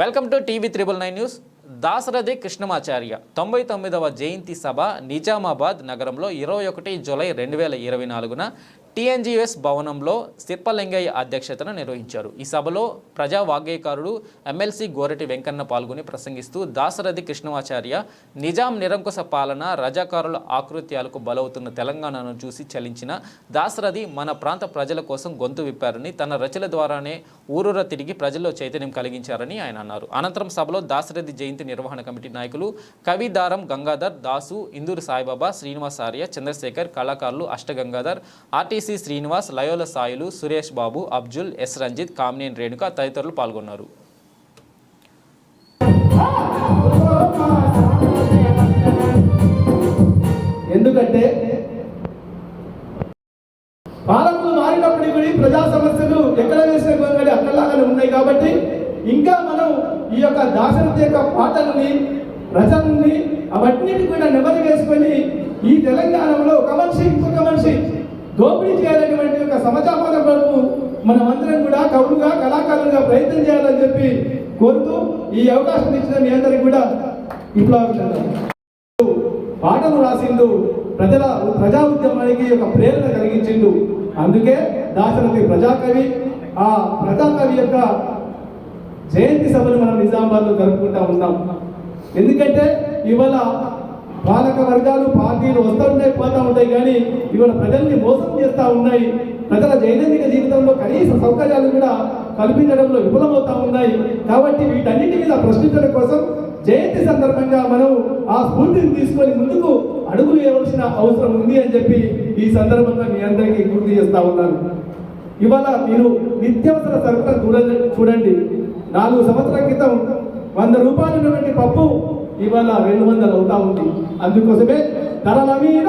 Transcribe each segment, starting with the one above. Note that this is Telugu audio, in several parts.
Welcome to TV triple nine news. Dasarathi Krishnamacharya తొంభై తొమ్మిదవ జయంతి సభ నిజామాబాద్ నగరంలో ఇరవై ఒకటి జూలై రెండు వేల ఇరవై నాలుగున టీఎన్జీఎస్ భవనంలో సిప్పలింగయ్య అధ్యక్షతన నిర్వహించారు. ఈ సభలో ప్రజా వాగ్గేయకారుడు ఎమ్మెల్సీ గోరటి వెంకన్న పాల్గొని ప్రసంగిస్తూ దాసరథి కృష్ణమాచార్య నిజాం నిరంకుశ పాలన రజాకారుల ఆకృత్యాలకు బలవుతున్న తెలంగాణను చూసి చలించిన దాసరథి మన ప్రాంత ప్రజల కోసం గొంతు విప్పారని తన రచన ద్వారానే ఊరూర తిరిగి ప్రజల్లో చైతన్యం కలిగించారని ఆయన అన్నారు. అనంతరం సభలో దాసరథి జయంతి నిర్వహణ కమిటీ నాయకులు కవిదారం గంగాధర్ దాసు ఇందూరు సాయిబాబా శ్రీనివాసార్య చంద్రశేఖర్ కళాకారులు Ashtagangadhar RTC Srinivas Loyola Sailu Suresh Babu Abdul S Ranjith Kamineni Renuka తదితరులు పాల్గొన్నారు. ఎందుకంటే పాలకులు మారినప్పటికీ కూడా ప్రజా సమస్యలు ఎక్కడ వేసిన గొంగడి అక్కడలాగానే ఉన్నాయి కాబట్టి ఇంకా మనం ఈ యొక్క దాశరథి యొక్క పాటల్ని ప్రజల్ని అవన్నిటి కూడా నెమరు వేసుకొని ఈ తెలంగాణలో ఒక మనిషి ఇంకొక మనిషి దోపిడీ చేయాలనేటువంటి ఒక సమాజాపన కొరకు మనమందరం కూడా కవులుగా కళాకారులుగా ప్రయత్నం చేయాలని చెప్పి కోరుతూ ఈ అవకాశం ఇచ్చిన మీ అందరికి కూడా విప్లవాభినందనలు. పాటలు రాసిండు ప్రజల ప్రజా ఉద్యమానికి ఒక ప్రేరణ కలిగించిండు. అందుకే దాశరథి ప్రజాకవి ఆ ప్రజాకవి యొక్క జయంతి సభను మనం నిజామాబాద్లో జరుపుకుంటా ఉన్నాం. ఎందుకంటే ఇవాళ పాలక వర్గాలు పార్టీలు వస్తూ ఉంటాయి పోతా ఉంటాయి కానీ ఇవాళ ప్రజల్ని మోసం చేస్తూ ఉన్నాయి. ప్రజల దైనందిక జీవితంలో కనీస సౌకర్యాలు కూడా కల్పించడంలో విఫలమవుతా ఉన్నాయి. కాబట్టి వీటన్నిటి మీద ప్రశ్నించడం కోసం జయంతి సందర్భంగా మనం ఆ స్ఫూర్తిని తీసుకొని ముందుకు అడుగులు వేయవలసిన అవసరం ఉంది అని చెప్పి ఈ సందర్భంగా మీ అందరికీ గుర్తు చేస్తా ఉన్నాను. ఇవాళ మీరు నిత్యావసర సరుకుల చూడండి. చూడండి. నాలుగు సంవత్సరాల క్రితం వంద రూపాయలు ఉన్నటువంటి పప్పు ఇవాళ రెండు వందలు అవుతా ఉంది. అందుకోసమే ధరల మీద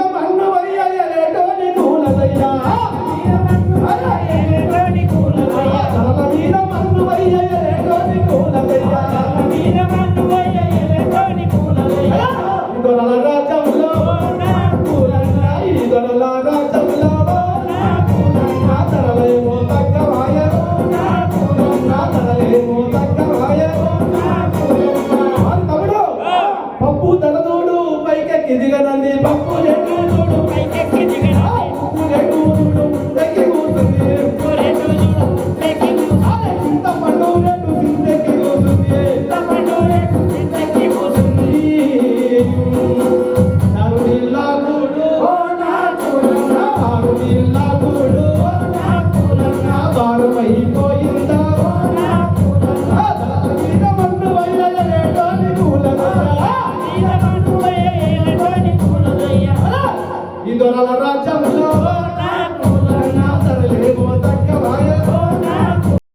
বিদরাল রাজা।